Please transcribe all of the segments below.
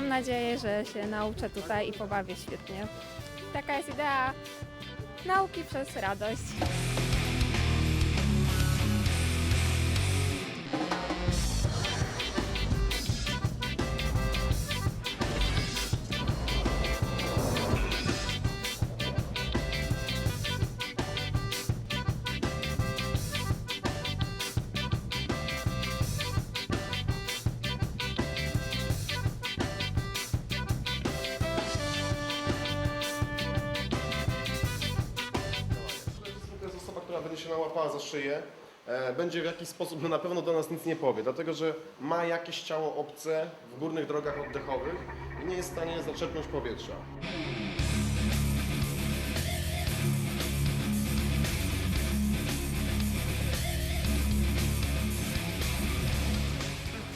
mam nadzieję, że się nauczę tutaj i pobawię świetnie. Taka jest idea nauki przez radość. Będzie się nałapała za szyję, e, będzie w jakiś sposób, no na pewno do nas nic nie powie, dlatego że ma jakieś ciało obce w górnych drogach oddechowych i nie jest w stanie zaczerpnąć powietrza.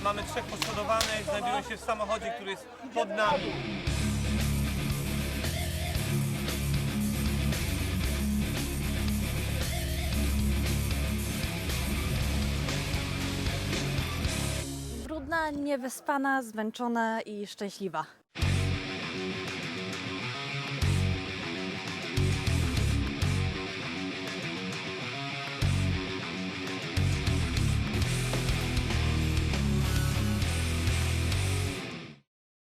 Mamy trzech poszkodowanych, znajdują się w samochodzie, który jest pod nami. Niewyspana, zmęczona i szczęśliwa.